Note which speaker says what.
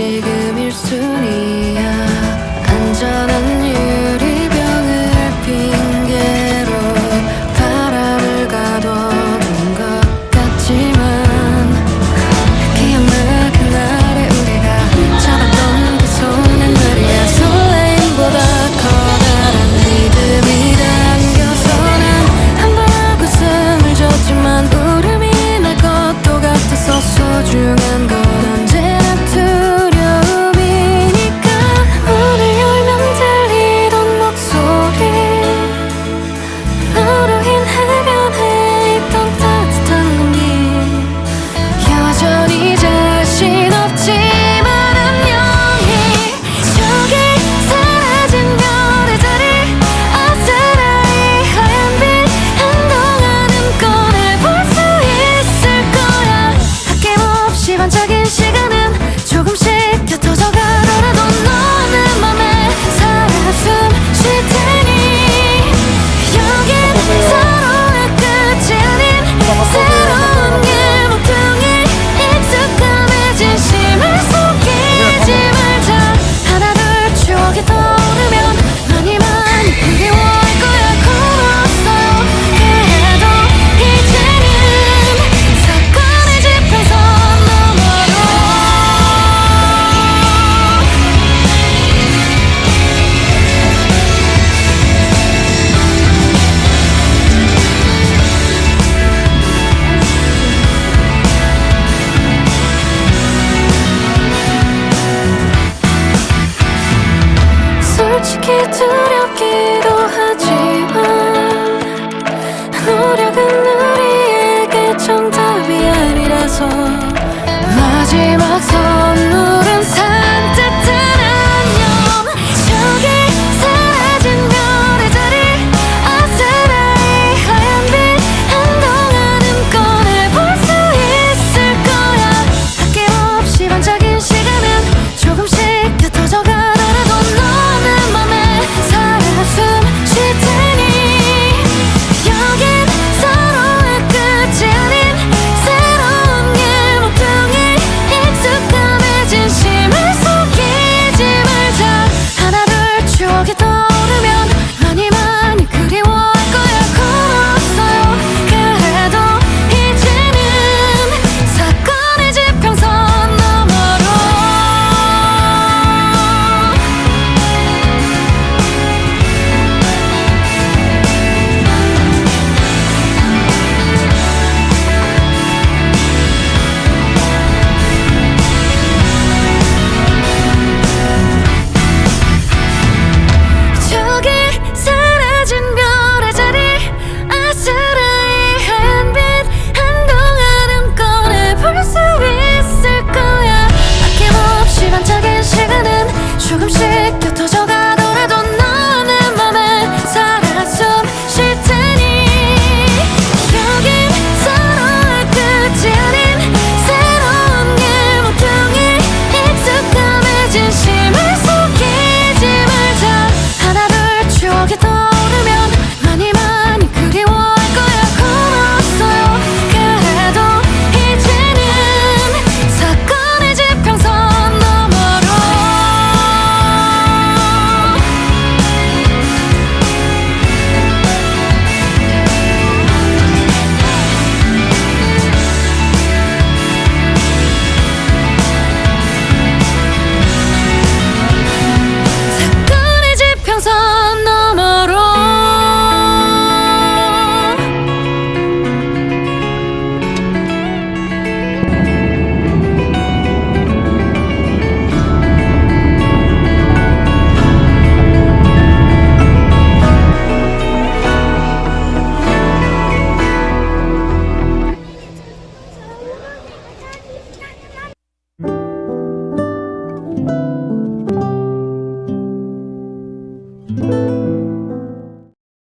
Speaker 1: 지금 일순위. 노력은 우리에게 정답이 아니라서 마지막 선물은 사